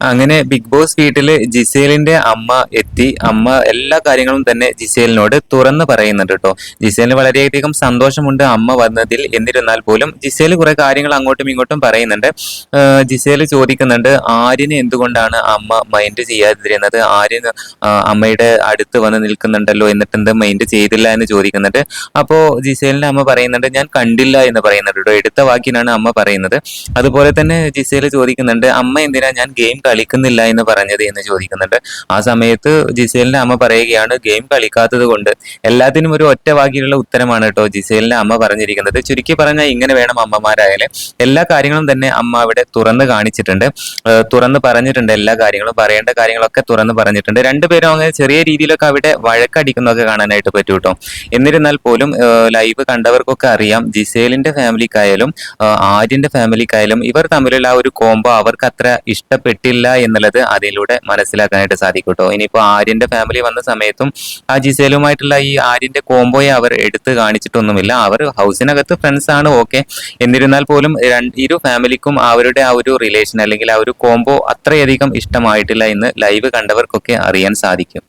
അങ്ങനെ big boss വീട്ടിൽ ജിസേലിന്റെ അമ്മ എത്തി. അമ്മ എല്ലാ കാര്യങ്ങളും തന്നെ ജിസേലിനോട് തുറന്ന് പറയുന്നുണ്ട് കേട്ടോ ജിസേലിന് വളരെയധികം സന്തോഷമുണ്ട് അമ്മ വന്നതിൽ. എന്നിരുന്നാൽ പോലും ജിസേൽ കുറെ കാര്യങ്ങൾ അങ്ങോട്ടും ഇങ്ങോട്ടും പറയുന്നുണ്ട്. ജിസേൽ ചോദിക്കുന്നുണ്ട് ആര്യന് എന്തുകൊണ്ടാണ് അമ്മ മൈൻഡ് ചെയ്യാതിരുന്നത്? ആര്യന് അമ്മയുടെ അടുത്ത് വന്ന് നിൽക്കുന്നുണ്ടല്ലോ എന്നിട്ട് എന്ത് മൈൻഡ് ചെയ്തില്ല എന്ന് ചോദിക്കുന്നുണ്ട്. അപ്പോൾ ജിസേലിന്റെ അമ്മ പറയുന്നുണ്ട് ഞാൻ കണ്ടില്ല എന്ന് പറയുന്നുണ്ട് കേട്ടോ എടുത്ത വാക്കിനാണ് അമ്മ പറയുന്നത്. അതുപോലെ തന്നെ ജിസേൽ ചോദിക്കുന്നുണ്ട് അമ്മ എന്തിനാ ഞാൻ ഗെയിം കളിക്കുന്നില്ല എന്ന് പറഞ്ഞത് എന്ന് ചോദിക്കുന്നുണ്ട്. ആ സമയത്ത് ജിസേലിന്റെ അമ്മ പറയുകയാണ് ഗെയിം കളിക്കാത്തത് കൊണ്ട് എല്ലാത്തിനും ഒരു ഒറ്റ വാക്കിലുള്ള ഉത്തരമാണ് കേട്ടോ ജിസേലിന്റെ അമ്മ പറഞ്ഞിരിക്കുന്നത്. ചുരുക്കി പറഞ്ഞാൽ ഇങ്ങനെ വേണം അമ്മമാരായാലും. എല്ലാ കാര്യങ്ങളും തന്നെ അമ്മ അവിടെ തുറന്ന് കാണിച്ചിട്ടുണ്ട്. തുറന്ന് പറഞ്ഞിട്ടുണ്ട് എല്ലാ കാര്യങ്ങളും പറയേണ്ട കാര്യങ്ങളൊക്കെ തുറന്ന് പറഞ്ഞിട്ടുണ്ട്. രണ്ടുപേരും അങ്ങനെ ചെറിയ രീതിയിലൊക്കെ അവിടെ വഴക്കടിക്കുന്നതൊക്കെ കാണാനായിട്ട് പറ്റും കേട്ടോ. എന്നിരുന്നാൽ പോലും ലൈവ് കണ്ടവർക്കൊക്കെ അറിയാം ജിസേലിന്റെ ഫാമിലിക്കായാലും ആര്യന്റെ ഫാമിലിക്കായാലും ഇവർ തമ്മിലുള്ള ആ ഒരു കോംബോ അവർക്ക് അത്ര ഇഷ്ടപ്പെട്ടില്ല എന്നുള്ളത് അതിലൂടെ മനസ്സിലാക്കാനായിട്ട് സാധിക്കും കേട്ടോ ഇനിയിപ്പോ ആര്യന്റെ ഫാമിലി വന്ന സമയത്തും ആ ജിസേലുമായിട്ടുള്ള ഈ ആര്യന്റെ കോംബോയെ അവർ എടുത്ത് കാണിച്ചിട്ടൊന്നുമില്ല. അവർ ഹൗസിനകത്ത് ഫ്രണ്ട്സ് ആണ് ഓക്കെ എന്നിരുന്നാൽ പോലും ഇരു ഫാമിലിക്കും അവരുടെ ആ ഒരു റിലേഷൻ അല്ലെങ്കിൽ ആ ഒരു കോംബോ അത്രയധികം ഇഷ്ടമായിട്ടില്ല എന്ന് ലൈവ് കണ്ടവർക്കൊക്കെ അറിയാൻ സാധിക്കും.